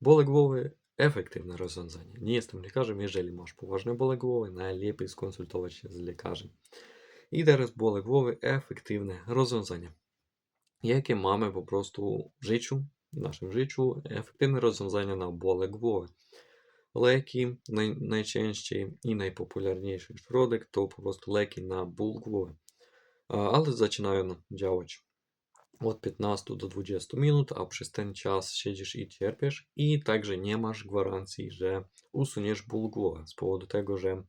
Bóle głowy efektywne rozwiązanie. Nie jestem lekarzem, jeżeli masz poważne bóle głowy, najlepiej skonsultować się z lekarzem. I teraz bóle głowy efektywne rozwiązanie. Jakie mamy po prostu w życiu, w naszym życiu, efektywne rozwiązania na bóle głowy. Leki naj, najczęściej i najpopularniejszy środek to po prostu leki na ból głowy. Ale zaczynają działać od 15 do 20 minut, a przez ten czas siedzisz i cierpisz i także nie masz gwarancji, że usuniesz ból głowy z powodu tego, że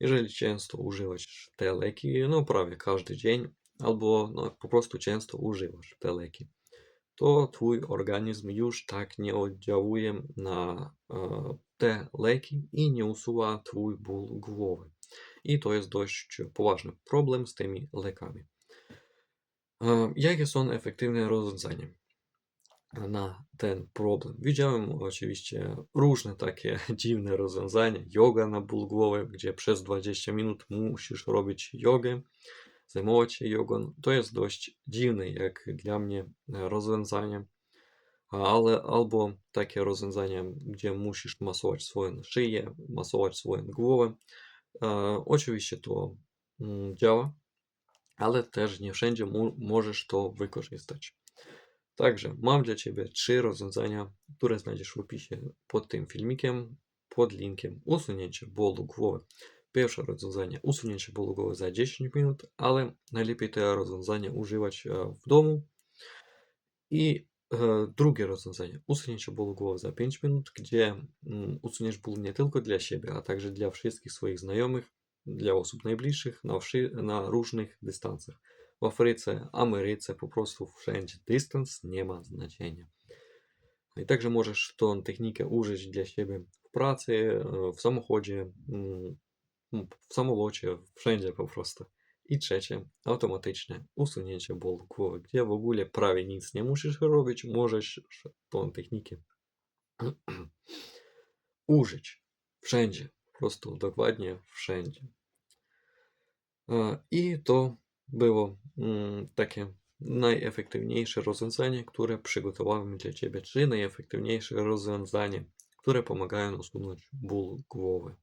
jeżeli często używasz te leki, no prawie każdy dzień, albo no, po prostu często używasz te leki, to twój organizm już tak nie oddziałuje na e, te leki i nie usuwa twój ból głowy. I to jest dość poważny problem z tymi lekami. Jakie są efektywne rozwiązania na ten problem? Widziałem oczywiście różne takie dziwne rozwiązania. Yoga na ból głowy, gdzie przez 20 minut musisz robić jogę, zajmować się jogą. To jest dość dziwne jak dla mnie e, rozwiązanie. Ale albo takie rozwiązania, gdzie musisz masować swoją szyję, masować swoją głowę. E, Oczywiście to mm, działa, ale też nie wszędzie możesz to wykorzystać. Także mam dla Ciebie trzy rozwiązania, które znajdziesz w opisie pod tym filmikiem, pod linkiem usunięcie bólu głowy. Pierwsze rozwiązanie usunięcie bólu głowy za 10 minut, ale najlepiej te rozwiązania używać e, w domu. I e, drugie rozwiązanie usunięcie bólu głowy za 5 minut, gdzie mm, usuniesz ból nie tylko dla siebie, a także dla wszystkich swoich znajomych, dla osób najbliższych na, na różnych dystansach. W Afryce, Ameryce, po prostu wszędzie. Dystans nie ma znaczenia. I także możesz tą technikę użyć dla siebie w pracy, e, w samochodzie, mm, w samolocie, wszędzie po prostu. I trzecie, automatyczne usunięcie bólu głowy, gdzie w ogóle prawie nic nie musisz robić, możesz tą technikę użyć wszędzie, po prostu dokładnie wszędzie. I to było mm, takie najefektywniejsze rozwiązanie, które przygotowałem dla Ciebie. Trzy najefektywniejsze rozwiązania, które pomagają usunąć ból głowy.